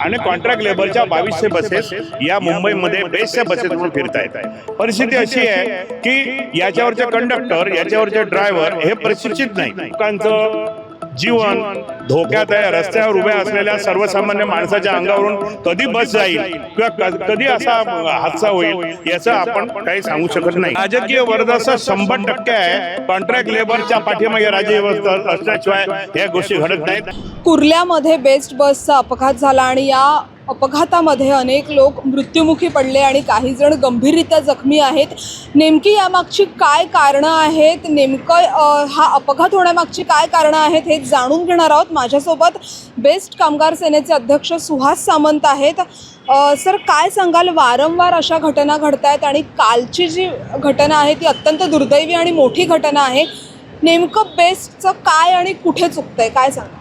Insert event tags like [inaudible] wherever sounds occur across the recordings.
आणि कॉन्ट्रॅक्ट लेबरच्या बावीसशे बसेस या मुंबईमध्ये बेस्टच्या बसेस म्हणून फिरत आहेत परिस्थिती अशी आहे की याच्यावरचे कंडक्टर याच्यावरचे ड्रायव्हर हे प्रशिक्षित नाही लोकांचं जीवन धोक्यात आहे. रस्त्यावर उभ्या असलेल्या सर्वसामान्य माणसाच्या अंगावरून कधी बस जाईल किंवा क- कधी असा हादसा होईल याचं आपण काही सांगू शकत नाही. राजकीय वर्धाचं शंभर टक्के आहे. कॉन्ट्रॅक्ट लेबरच्या पाठीमागे राजकीय असल्याशिवाय या गोष्टी घडत नाहीत. कुर्ल्यामध्ये बेस्ट बसचा अपघात झाला आणि या अपघातामध्ये अनेक लोक मृत्युमुखी पडले आणि काही जण गंभीररित्या जखमी आहेत. नेमकी यामागची काय कारणं आहेत? नेमकं हा अपघात होण्यामागची काय कारणं आहेत हे जाणून घेणार आहोत. माझ्यासोबत बेस्ट कामगार सेनेचे अध्यक्ष सुहास सामंत आहेत. सर काय सांगाल? वारंवार अशा घटना घडत आहेत आणि कालची जी घटना आहे ती अत्यंत दुर्दैवी आणि मोठी घटना आहे. नेमकं बेस्टचं काय आणि कुठे चुकतंय? काय सांगा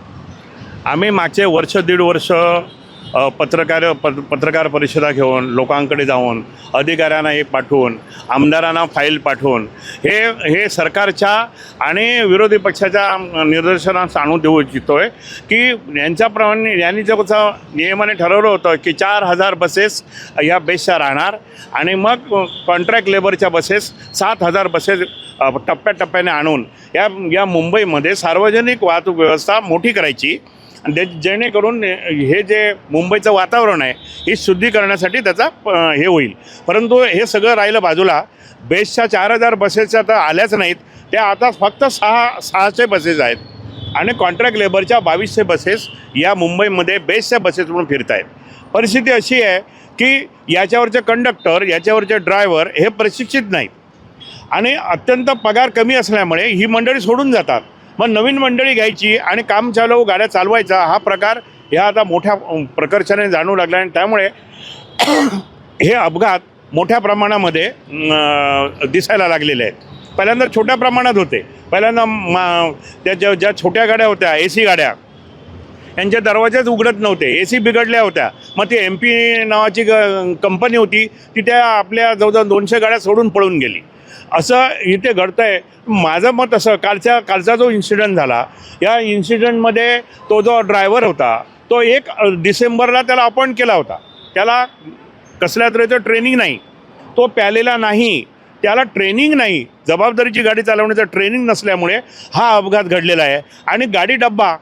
आम्ही मागचे वर्ष दीड वर्ष पत्रकार प- पत्रकार परिषदा घेऊन लोकांकडे जाऊन अधिकाऱ्यांना एक पाठवून आमदारांना फाईल पाठवून हे हे सरकारच्या आणि विरोधी पक्षाच्या निदर्शनास आणून देऊ इच्छितो आहे की यांच्याप्रमाणे यांनी जो कसं नियमाने ठरवलं होतं की चार हजार बसेस या बेसच्या राहणार आणि मग कॉन्ट्रॅक्ट लेबरच्या बसेस सात हजार बसेस टप्प्याटप्प्याने आणून या या मुंबईमध्ये सार्वजनिक वाहतूक व्यवस्था मोठी करायची. आणि ते जेणेकरून हे जे मुंबईचं वातावरण आहे हे शुद्धी करण्यासाठी त्याचा प- हे होईल. परंतु हे सगळं राहिलं बाजूला बेसच्या चार हजार बसेस तर आल्याच नाहीत. त्या आता फक्त सहा सहाशे बसेस आहेत. आणि कॉन्ट्रॅक्ट लेबरच्या बावीसशे बसेस या मुंबईमध्ये बेसच्या बसेस म्हणून फिरत आहेत परिस्थिती अशी आहे की याच्यावरचे कंडक्टर याच्यावरचे ड्रायव्हर हे प्रशिक्षित नाहीत. आणि अत्यंत पगार कमी असल्यामुळे ही मंडळी सोडून जातात. मग नवीन मंडळी घ्यायची आणि काम चालवू गाड्या चालवायचा हा प्रकार ह्या आता मोठ्या प्रकर्षाने जाणू लागला आणि त्यामुळे [clears throat] हे अपघात मोठ्या प्रमाणामध्ये दिसायला लागलेले आहेत. पहिल्यांदा छोट्या प्रमाणात होते. पहिल्यांदा मा त्या ज्या ज्या छोट्या गाड्या होत्या ए सी गाड्या यांचे दरवाजेच उघडत नव्हते. ए सी बिघडल्या होत्या. मग ती एम पी नावाची ग कंपनी होती. ती त्या आपल्या जवळजवळ दोनशे गाड्या सोडून पळून गेली. असं इथे घडतं आहे माझं मत असं कालच्या कालचा जो इन्सिडंट झाला या इन्सिडंटमध्ये तो जो ड्रायव्हर होता तो एक डिसेंबरला त्याला अपॉइंट केला होता. त्याला कसल्या तऱ्हेचं ट्रेनिंग नाही. तो प्यालेला नाही. त्याला ट्रेनिंग नाही. जबाबदारीची गाडी चालवण्याचं ट्रेनिंग नसल्यामुळे हा अपघात घडलेला आहे. आणि गाडी डब्बा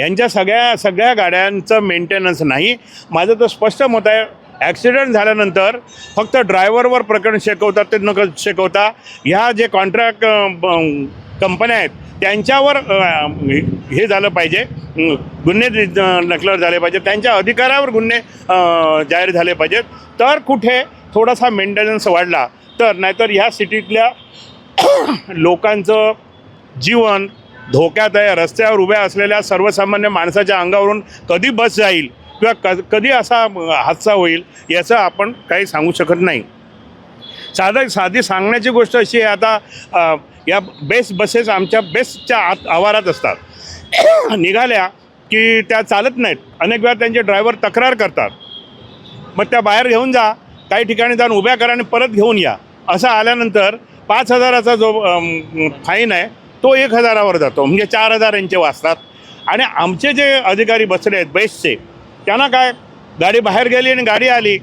यांच्या सगळ्या सगळ्या गाड्यांचं मेंटेनन्स नाही. माझं तर स्पष्ट मत आहे ॲक्सिडेंट झाल्यानंतर फक्त ड्रायव्हरवर प्रकरण शेकवतात ते न शेकवता ह्या जे कॉन्ट्रॅक्ट कंपन्या आहेत त्यांच्यावर हे झालं पाहिजे गुन्हे नकलर झाले पाहिजे त्यांच्या अधिकारावर गुन्हे जाहीर झाले पाहिजेत. तर कुठे थोडासा मेंटेनन्स वाढला तर नाहीतर ह्या सिटीतल्या [clears throat] लोकांचं जीवन धोक्यात आहे रस्त्यावर उभ्या असलेल्या सर्वसामान्य माणसाच्या अंगावरून कधी बस जाईल? किंवा क कधी असा हादसा होईल याचं आपण काही सांगू शकत नाही. साधं साधी सांगण्याची गोष्ट अशी आहे आता या बेस्ट बसेस आमच्या बेस्टच्या आत आवारात असतात. [coughs] निघाल्या की त्या चालत नाहीत. अनेक वेळा त्यांचे ड्रायव्हर तक्रार करतात. मग त्या बाहेर घेऊन जा काही ठिकाणी जाऊन उभ्या करा आणि परत घेऊन या. असं आल्यानंतर पाच हजाराचा जो फाईन आहे तो एक हजारावर जातो. म्हणजे चार हजार यांचे वाचतात. आणि आमचे जे अधिकारी बसले आहेत बेस्टचे त्यांना काय? गाडी बाहेर गेली आणि गाडी आली.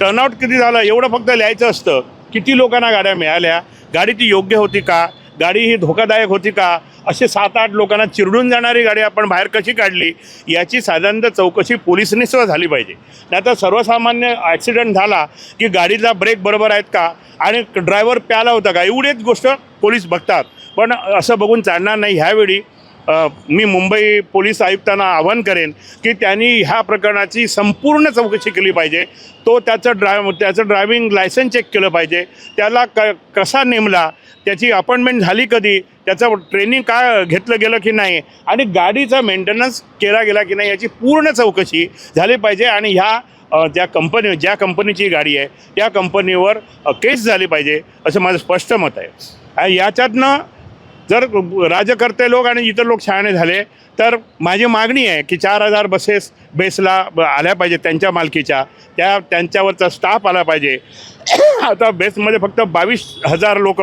टर्नआउट किती झालं? एवढं फक्त लिहायचं असतं. किती लोकांना गाड्या मिळाल्या? गाडी ती योग्य होती का? गाडी ही धोकादायक होती का? असे सात आठ लोकांना चिरडून जाणारी गाडी आपण बाहेर कशी काढली? याची साधारणतः चौकशी पोलिसांनी सुद्धा झाली पाहिजे. नाहीतर सर्वसामान्य ॲक्सिडेंट झाला की गाडीचा ब्रेक बरोबर आहेत का? आणि ड्रायव्हर प्याला होता का? एवढीच गोष्ट पोलीस बघतात. पण असं बघून चालणार नाही. ह्यावेळी मी मुंबई पोलीस आयुक्तांना आवाहन करेन की त्यांनी ह्या प्रकरणाची संपूर्ण चौकशी केली पाहिजे. तो त्याचं ड्राय त्याचं ड्रायव्हिंग लायसन्स चेक केलं पाहिजे. त्याला क कसा नेमला त्याची अपॉइंटमेंट झाली कधी त्याचं ट्रेनिंग का घेतलं गेलं की नाही आणि गाडीचा मेंटेनन्स केला गेला की नाही याची पूर्ण चौकशी झाली पाहिजे आणि ह्या ज्या कंपनी ज्या कंपनीची गाडी आहे त्या कंपनीवर केस झाली पाहिजे असं माझं स्पष्ट मत आहे. आणि याच्यातनं जर राजकर्ते लोक आणि इतर लोक शहाणे झाले तर माझी मागणी आहे की चार हजार बसेस बेसला ब- आल्या पाहिजे त्यांच्या मालकीच्या. त्या त्यांच्यावरचा स्टाफ आला पाहिजे. आता बेसमध्ये फक्त बावीस हजार लोक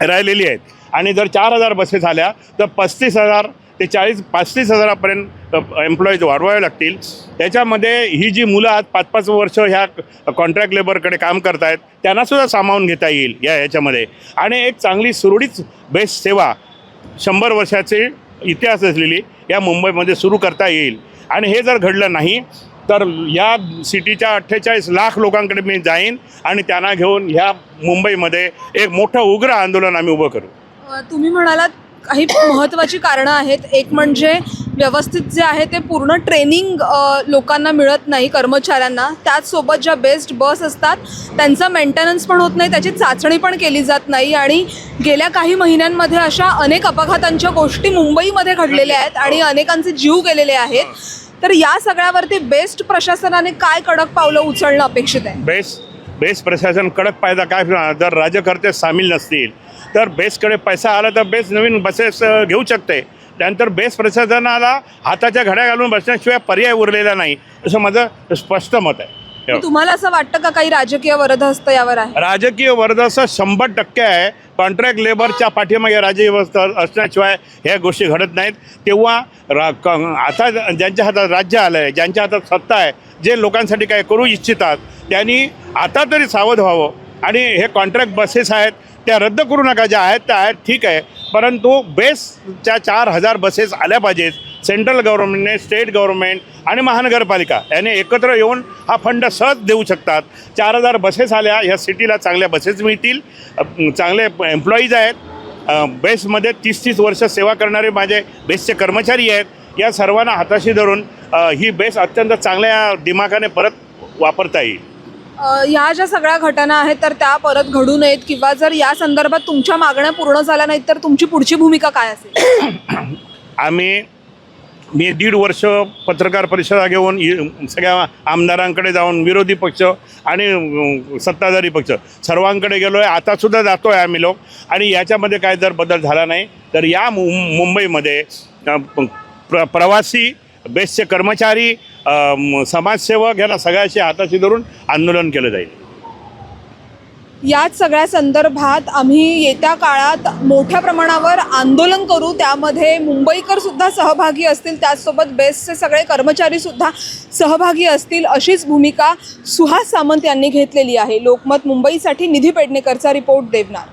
राहिलेली आहेत. आणि जर चार हजार बसेस आल्या तर पस्तीस हजार ते चाळीस पस्तीस हजारापर्यंत एम्प्लॉईज वाढवावे लागतील. त्याच्यामध्ये ही जी मुलं आज पाच पाच वर्ष ह्या कॉन्ट्रॅक्ट लेबरकडे काम करतायत त्यांनासुद्धा सामावून घेता येईल या ह्याच्यामध्ये आणि एक चांगली सुरळीत बेस्ट सेवा शंभर वर्षाचे इतिहास असलेली या मुंबईमध्ये सुरू करता येईल. आणि हे जर घडलं नाही तर या सिटीच्या अठ्ठेचाळीस लाख लोकांकडे मी जाईन आणि त्यांना घेऊन ह्या मुंबईमध्ये एक मोठं उग्र आंदोलन आम्ही उभं करू. तुम्ही म्हणालात काही महत्त्वाची कारणं आहेत. एक म्हणजे व्यवस्थित जे आहे ते पूर्ण ट्रेनिंग लोकांना मिळत नाही कर्मचाऱ्यांना. त्याचसोबत ज्या बेस्ट बस असतात त्यांचा मेंटेनन्स पण होत नाही त्याची चाचणी पण केली जात नाही आणि गेल्या काही महिन्यांमध्ये अशा अनेक अपघातांच्या गोष्टी मुंबईमध्ये घडलेल्या आहेत आणि अनेकांचे जीव गेलेले आहेत. तर या सगळ्यावरती बेस्ट प्रशासनाने काय कडक पावलं उचलणं अपेक्षित आहे? बेस बेस प्रशासन कडक पायदा काय? जर राज्यकर्ते सामील नसतील तर बेसकडे पैसा आला तर बेस नवीन बसेस घेऊ शकते. त्यानंतर बेस प्रशासनाला हाताच्या घड्या घालून बसण्याशिवाय पर्याय उरलेला नाही असं माझं स्पष्ट मत आहे. तुम्हाला असं वाटतं का काही राजकीय वरदहस्त यावर आहे? राजकीय वर्धाचं शंभर टक्के आहे. कॉन्ट्रॅक्ट लेबरच्या पाठीमागे राजकीय व्यवस्था असल्याशिवाय ह्या गोष्टी घडत नाहीत. तेव्हा रा क आता ज्यांच्या हातात राज्य आलं आहे ज्यांच्या हातात सत्ता आहे जे लोकांसाठी काय करू इच्छितात त्यांनी आता तरी सावध व्हावं. आणि हे कॉन्ट्रॅक्ट बसेस आहेत त्या रद्द करू नका ज्या आहेत त्या आहेत ठीक आहे. परंतु बेसच्या चार हजार बसेस आल्या पाहिजेत सेंट्रल गव्हर्नमेंटने स्टेट गव्हर्नमेंट आणि महानगरपालिका. याने एकत्र येऊन हा फंड सहज देऊ शकतात. चार हजार बसेस आल्या ह्या सिटीला चांगल्या बसेस मिळतील. चांगले एम्प्लॉईज आहेत. बेस्टमध्ये बेसमध्ये तीस तीस वर्ष सेवा करणारे माझे बेसचे कर्मचारी आहेत. या सर्वांना हाताशी धरून ही बेस अत्यंत चांगल्या दिमाखाने परत वापरता येईल. या ह्या ज्या सगळ्या घटना आहेत तर त्या परत घडू नयेत किंवा जर या संदर्भात तुमच्या मागण्या पूर्ण झाल्या नाहीत तर तुमची पुढची भूमिका काय असेल? [coughs] आम्ही मी दीड वर्ष पत्रकार परिषदा घेऊन सगळ्या आमदारांकडे जाऊन विरोधी पक्ष आणि सत्ताधारी पक्ष सर्वांकडे गेलो आहे आतासुद्धा जातो आहे आम्ही लोक. आणि याच्यामध्ये काय जर बदल झाला नाही तर या मु मुंबईमध्ये प्र प्रवासी बेसचे कर्मचारी समाजसेवक याला सगळ्याशी हाताशी धरून आंदोलन केलं जाईल. याच सगळ्या संदर्भात आम्ही येत्या काळात मोठ्या प्रमाणावर आंदोलन करू. त्यामध्ये मुंबईकर सुद्धा सहभागी असतील. त्याचसोबत बेस्टचे सगळे कर्मचारी सुद्धा सहभागी असतील अशीच भूमिका सुहास सामंत यांनी घेतलेली आहे. लोकमत मुंबईसाठी निधी पेडणेकरचा रिपोर्ट देवणार